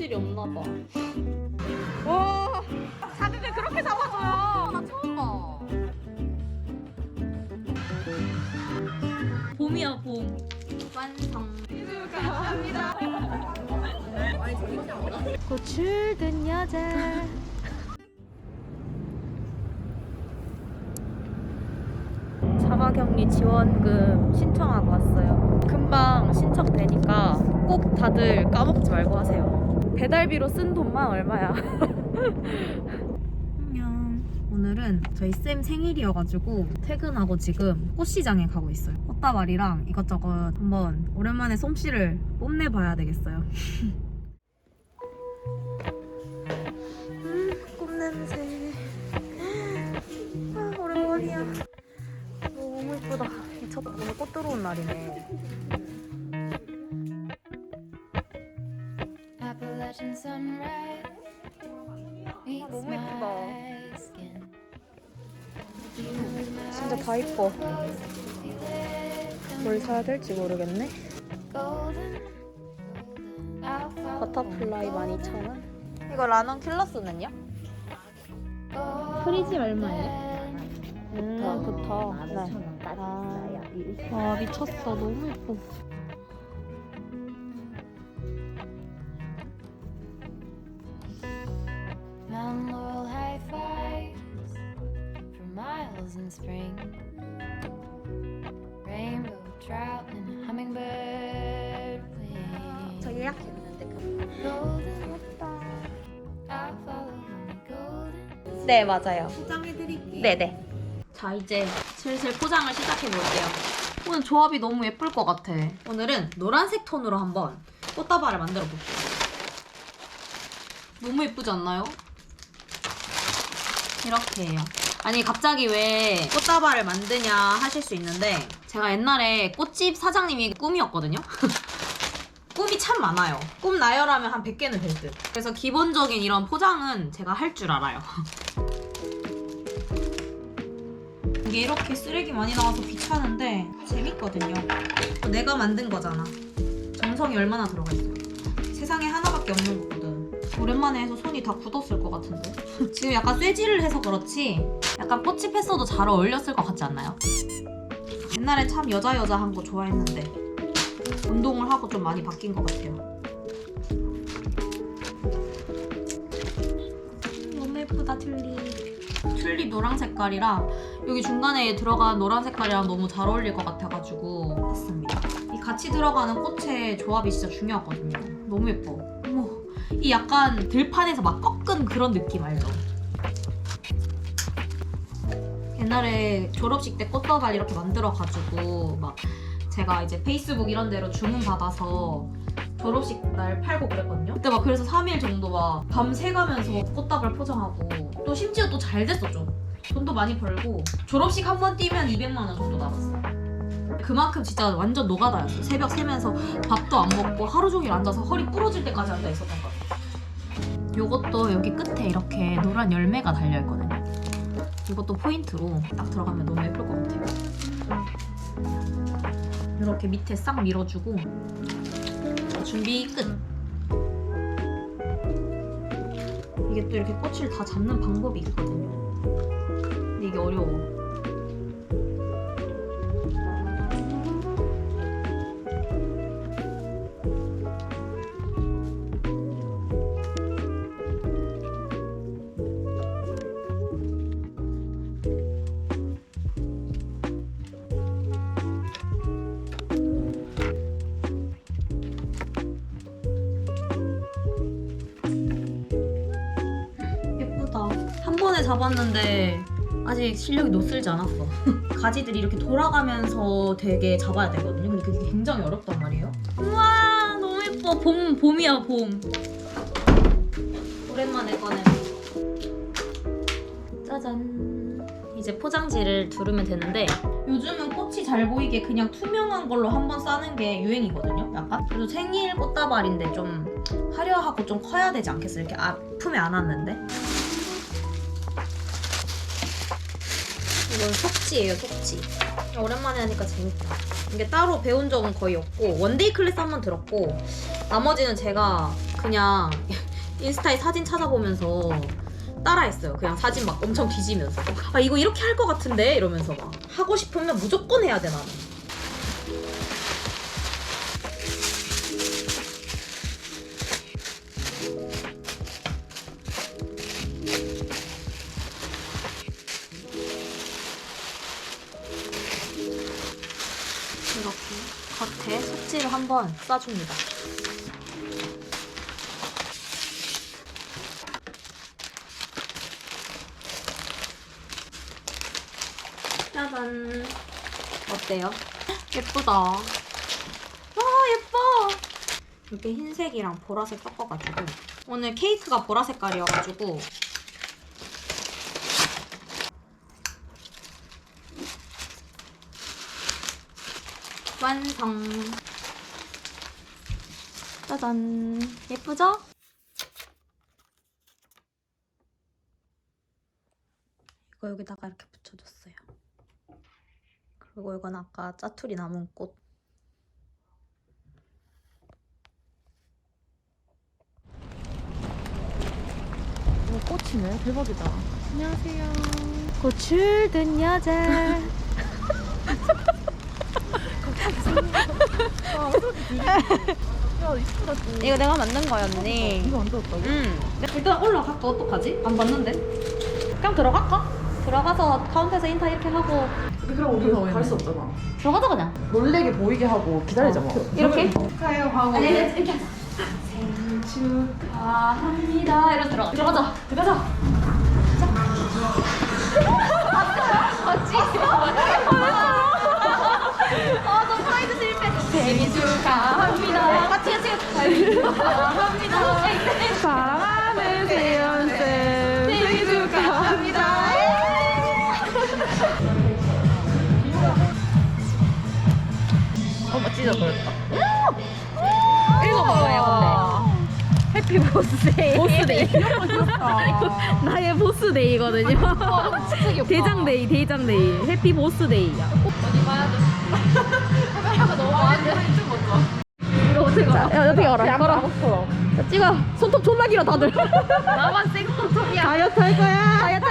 솜실이 없나 봐. 와, 자극을 그렇게 잡아줘요. 나 처음 봐. 봄이야 봄. 완성. 꽃을 든 여자. 자가격리 지원금 신청하고 왔어요. 금방 신청되니까 꼭 다들 까먹지 말고 하세요. 배달비로 쓴 돈만 얼마야? 안녕. 오늘은 저희 쌤 생일이어가지고 퇴근하고 지금 꽃시장에 가고 있어요. 꽃다발이랑 이것저것 한번 오랜만에 솜씨를 뽐내봐야 되겠어요. 음, 꽃 냄새. 아, 오랜만이야. 너무 예쁘다. 미쳤다. 오늘 꽃 들어온 날이네. 너무 my 예쁘다. 진짜 다 이뻐. 뭘 사야 될지 모르겠네. 버터플라이 12,000원. 이거 라넌 킬러스는요? 프리지 얼마예요? 음, 좋다. 네. 15,000원까지 아. 미쳤어. 너무 예뻐. In spring. Rainbow trout and hummingbird wing. 저 예약했는데. Golden, I'll follow honey golden. 네, 맞아요. 포장해드릴게요. 네네. 자, 이제 슬슬 포장을 시작해 볼게요. 오늘 조합이 너무 예쁠 것 같아. 오늘은 노란색 톤으로 한번 꽃다발을 만들어 볼게요. 너무 예쁘지 않나요? 이렇게 해요. 아니, 갑자기 왜 꽃다발을 만드냐 하실 수 있는데, 제가 옛날에 꽃집 사장님이 꿈이었거든요? 꿈이 참 많아요. 꿈 나열하면 한 100개는 될 듯. 그래서 기본적인 이런 포장은 제가 할 줄 알아요. 이게 이렇게 쓰레기 많이 나와서 귀찮은데 재밌거든요. 내가 만든 거잖아. 정성이 얼마나 들어가 있어. 세상에 하나밖에 없는 거거든. 오랜만에 해서 손이 다 굳었을 것 같은데. 지금 약간 쇠질을 해서 그렇지 약간 꽃집 했어도 잘 어울렸을 것 같지 않나요? 옛날에 참 여자 여자 한 거 좋아했는데 운동을 하고 좀 많이 바뀐 것 같아요. 너무 예쁘다 튤립. 튤립 노랑 색깔이라 여기 중간에 들어간 노란 색깔이랑 너무 잘 어울릴 것 같아가지고 샀습니다. 이 같이 들어가는 꽃의 조합이 진짜 중요하거든요. 너무 예뻐. 이 약간 들판에서 막 꺾은 그런 느낌 알죠? 옛날에 졸업식 때 꽃다발 이렇게 만들어가지고 막 제가 이제 페이스북 이런 데로 주문 받아서 졸업식 날 팔고 그랬거든요. 그때 막 그래서 3일 정도 막 밤새 가면서 꽃다발 포장하고 또 심지어 또 잘 됐었죠. 돈도 많이 벌고 졸업식 한 번 뛰면 200만 원 정도 나갔어. 그만큼 진짜 완전 노가다였어. 새벽 새면서 밥도 안 먹고 하루 종일 앉아서 허리 부러질 때까지 앉아 있었던 것 같아. 요것도 여기 끝에 이렇게 노란 열매가 달려 있거든요. 이것도 포인트로 딱 들어가면 너무 예쁠 것 같아요. 이렇게 밑에 싹 밀어주고 준비 끝. 이게 또 이렇게 꽃을 다 잡는 방법이 있거든요. 근데 이게 어려워. 잡았는데 아직 실력이 노슬지 않았어. 가지들이 이렇게 돌아가면서 되게 잡아야 되거든요. 근데 그게 굉장히 어렵단 말이에요. 우와 너무 예뻐. 봄 봄이야 봄. 오랜만에 꺼내. 짜잔. 이제 포장지를 두르면 되는데 요즘은 꽃이 잘 보이게 그냥 투명한 걸로 한번 싸는 게 유행이거든요. 약간 그래도 생일 꽃다발인데 좀 화려하고 좀 커야 되지 않겠어요? 이렇게 아픔에 안 왔는데. 이건 속지예요, 속지. 오랜만에 하니까 재밌다. 이게 따로 배운 적은 거의 없고 원데이 클래스 한 번 들었고 나머지는 제가 그냥 인스타에 사진 찾아보면서 따라했어요. 그냥 사진 막 엄청 뒤지면서 아 이거 이렇게 할 것 같은데 이러면서 막 하고 싶으면 무조건 해야 돼 나는. 한번 싸줍니다. 짜잔. 어때요? 예쁘다. 와, 예뻐! 이렇게 흰색이랑 보라색 섞어가지고. 오늘 케이크가 보라 색깔이어가지고. 완성. 짜잔. 예쁘죠? 이거 여기다가 이렇게 붙여줬어요. 그리고 이건 아까 짜투리 남은 꽃. 오, 꽃이네. 대박이다. 안녕하세요. 꽃을 든 여자. 야, 이쁘다, 또. 이거 내가 만든 거였니? 이거 안 들었다고? 응. 일단 올라갈까 어떡하지? 안 봤는데. 그냥 들어갈까? 들어가서 카운터에서 인타 이렇게 하고 그럼 우리 갈 수 없잖아. 들어가자 그냥. 놀래게 보이게 하고 기다리자, 뭐. 이렇게? 축하해요 하고. 아니 아니 이렇게 하자. 생일 축하합니다. 이러고 들어가. 들어가자. 들어가자. 아, 너 프라이드 실패. 생일 축하합니다. 생일 축하합니다. 사랑하는 세연 쌤. 생일 축하합니다. 어, 찢어버렸다. 읽어봐봐요, 근데. 해피 보스데이. 보스데이. 나의 보스데이거든요. 진짜. 대장데이, 대장데이. 해피 보스데이야. 이거 어떻 게 자, 야, 어떻게 알아? 걸어. 자, 찍어. 손톱 존나 길어, 다들. 나만 생손톱이야. 다이어트 할 거야. 다이어트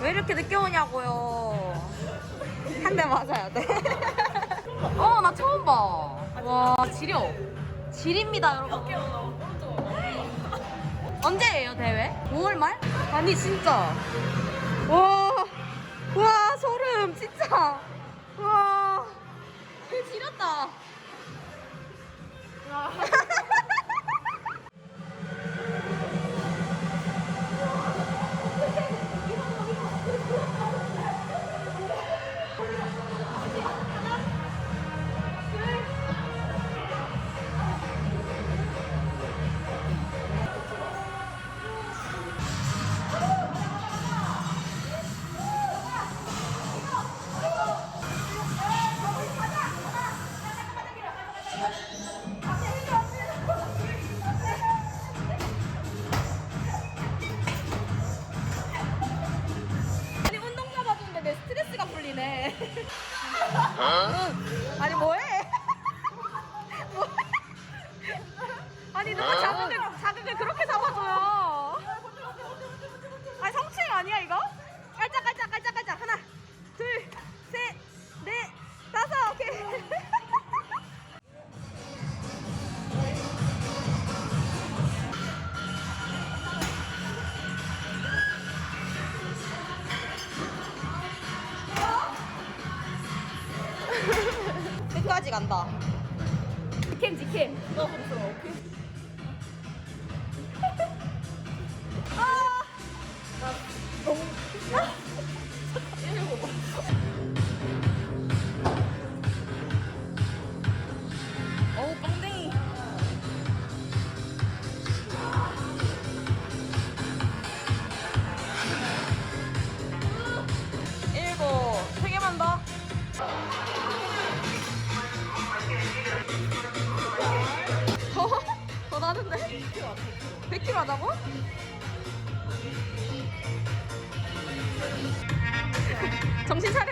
왜 이렇게 늦게 오냐고요. 한 대 맞아야 돼. 어, 나 처음 봐. 와, 지려. 지립니다, 여러분. 언제예요, 대회? 5월 말? 아니, 진짜. 와, 와, 소름, 진짜. 와, 개 지렸다.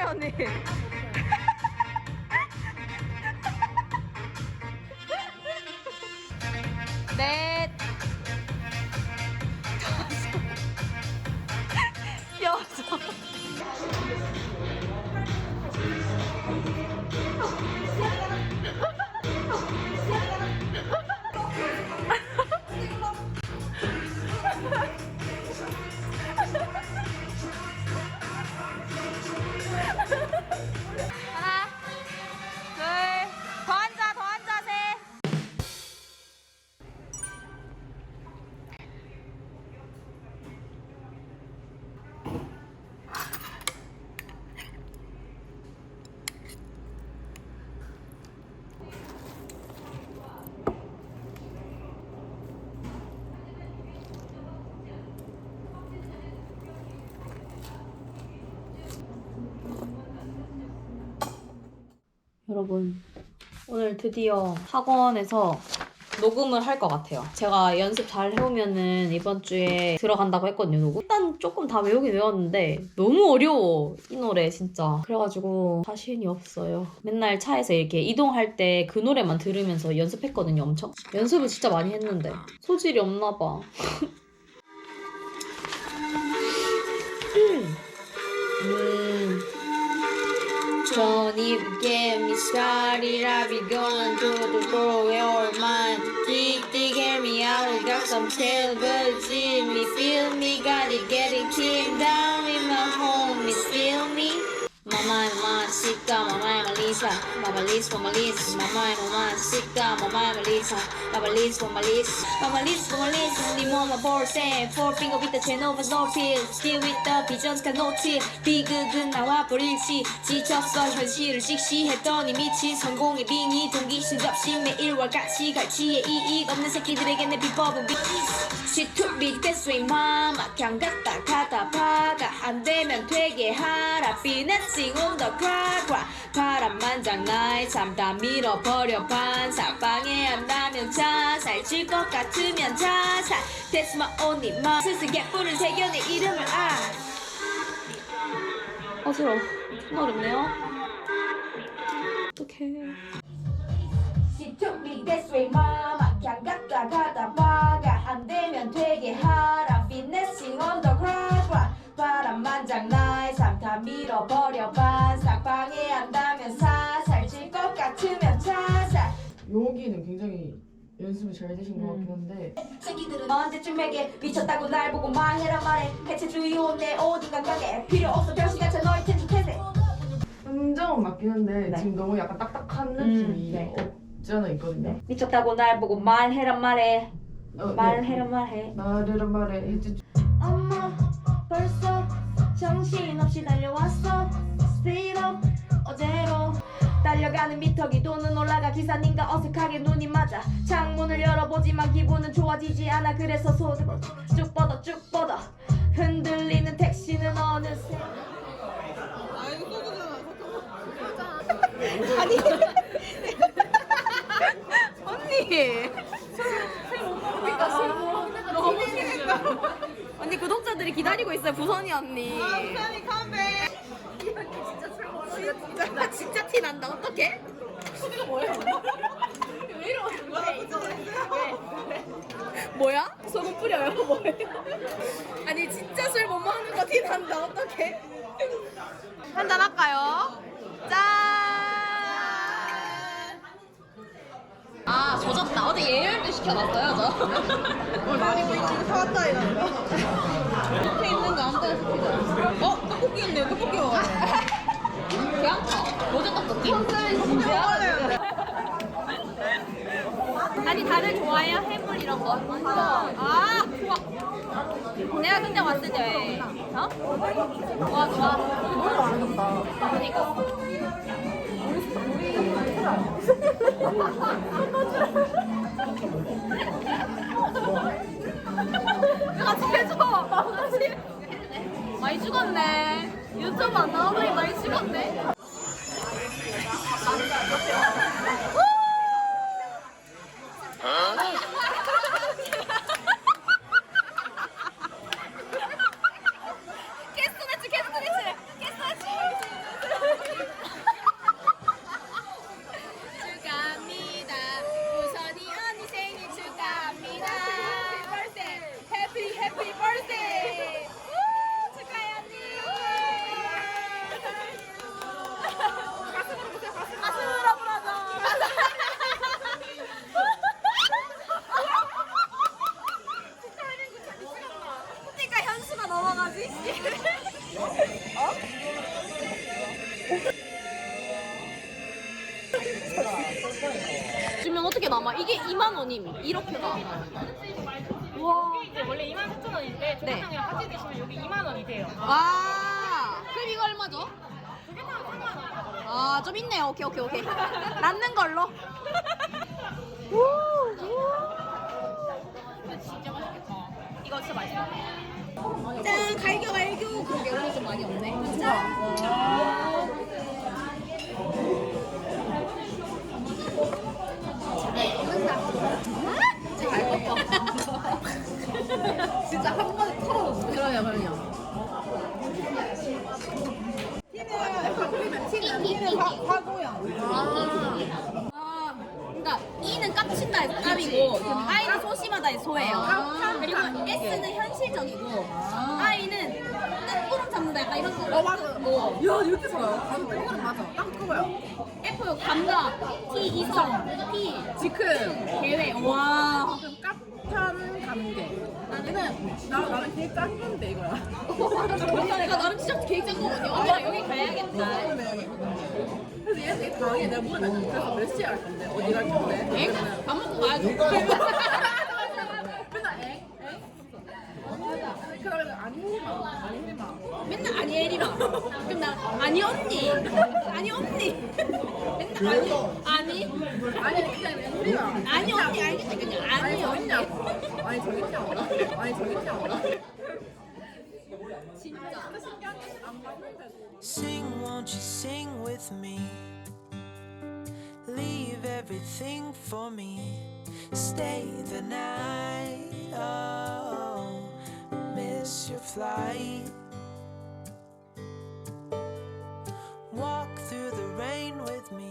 언니. 여러분 오늘 드디어 학원에서 녹음을 할 것 같아요. 제가 연습 잘 해오면은 이번 주에 들어간다고 했거든요, 녹음. 일단 조금 다 외우긴 외웠는데 너무 어려워, 이 노래 진짜. 그래가지고 자신이 없어요. 맨날 차에서 이렇게 이동할 때 그 노래만 들으면서 연습했거든요, 엄청. 연습을 진짜 많이 했는데 소질이 없나 봐. 음. Don't even get me started. I'll be going to the floor your mind. Dig, dig, hear me out. Got some tail, but see me, feel me. Got it getting kicked down in my home. Feel me? My mind, my sick, my mama, chica, mama, Melissa, mama, Liz for my Liz, mama, mama, chica, mama, Melissa, mama, Liz, mama, Liz for my Liz, only mama, four, finger with the chain over no feel, still with the visions, got no chill, 비극은 나와 버릴지, 지쳤어, 현실을 직시했더니 미친 성공의 빙의, 동기심 없이 매일과 같이 갈치에 이익 없는 새끼들에게 내 비법은 비 She me the best way, mama. 그냥 갔다 가다 봐가 안 되면 되게 하라. Finessing on the crack. 바람만 장 나의 삶다 밀어버려 반사. 방해한다면 자살. 질 것 같으면 자살. That's my only mind. 슬슬 개뿔을 새겨 내 이름을 아. 어지러워. 좀 어렵네요. 어떡해. She took me this way, mama. 그냥 갔다 가다 봐가 안 되면 되게 하라. Finessing on the crack, crack. 바람 만장 나의 삶 다 밀어버려 반사. 방해 한다면 사살. 질것 같으면 자살. 여기는 굉장히 연습이 잘 되신 것 같긴 한데 새끼들은 언제쯤에게 미쳤다고 날 보고 말해라 말해. 해체주의 온내 어딘가 가게. 필요 없어 병신같아 너의 텐트 태세. 흥정은 맞긴 한데 네. 지금 너무 약간 딱딱한 음, 느낌이 네. 없지 않아 있거든요. 미쳤다고 날 보고 말해라 말해. 어, 네. 말해라 말해. 말해라 말해 해주 엄마 벌써 정신없이 달려왔어. Speed up 어제로. 달려가는 미터기 돈은 올라가 기사님과 어색하게 눈이 맞아. 창문을 열어보지만 기분은 좋아지지 않아. 그래서 손을 쭉 뻗어 쭉 뻗어. 흔들리는 택시는 어느새 언니 구독자들이 기다리고 있어요 부선이 언니. 부산이 컴백. 진짜 나 진짜 티 난다 어떡해? 뭐야? 소금 뿌려요? 뭐예요? 아니 진짜 술 못 먹는 거 티 난다 어떡해? 한잔 할까요? 짠! 아 조졌다 어제 예 열도 시켜놨어요 저 많이 보이고 사왔다 이거. 옆에 있는 거 아무데나 시키자. 어? 떡볶이 있네. 떡볶이. 그냥 다 로제 떡볶이? 아니 다들 좋아해요? 해물 이런 거? 아 좋아 내가 근데 왔을 때 왜? 어? 좋아 좋아 그러니까 같이 해줘 같이 많이 죽었네. 유튜브 안 나오더니 많이 죽었네 이렇게가. 와. 이게 이제 원래 24,000원인데 네. 조개탕이랑 같이 드시면 여기 2만 원이 돼요. 와. 그럼 이거 얼마죠? 조개탕은 3만 원. 아, 좀 있네요. 오케이, 오케이, 오케이. 남는 걸로. 근데 진짜 맛있겠다. 이거 진짜 맛있어. 짠, 갈겨, 갈겨. 그러게, 오늘 좀 많이 없네. 짠. 진짜 한 번에 털어놓는 그러냐 그러냐 아, 그러니까 E는 깝친다 해서 깝이고 I는 소심하다 해서 소예요. S는 현실적이고 I는 뜬구름 잡는다 약간 이런 거. 어 맞아 야 이렇게 살아요 맞아 그거는 맞아 딱 그거야 F 감각, T 이성, P 지금 계획. 와. 좀 깝한 관계 나는 나 나는 계획 짠 건데 이거야 내가 나름 진짜 계획 짠 거거든요. 엄마 여기 가야겠다. 그래서 얘 되게 당황해 내가 그래서 몇 시에 갈 건데 어디 갈 건데 엥? 밥 먹고 가야죠. 맨날 엥? 엥? 아니 아니 혜리마 맨날 아니 에리마. 그럼 나 아니 언니. 아니 언니. 맨날 아니 아니 아니 그냥 아니 언니 알겠지 그냥 아니 언니. 아니 저기 있냐고 아니 저기 있냐고 진짜. 안 맞는데도 Sing, won't you sing with me? Leave everything for me. Stay the night. Oh, miss your flight. Walk through the rain with me.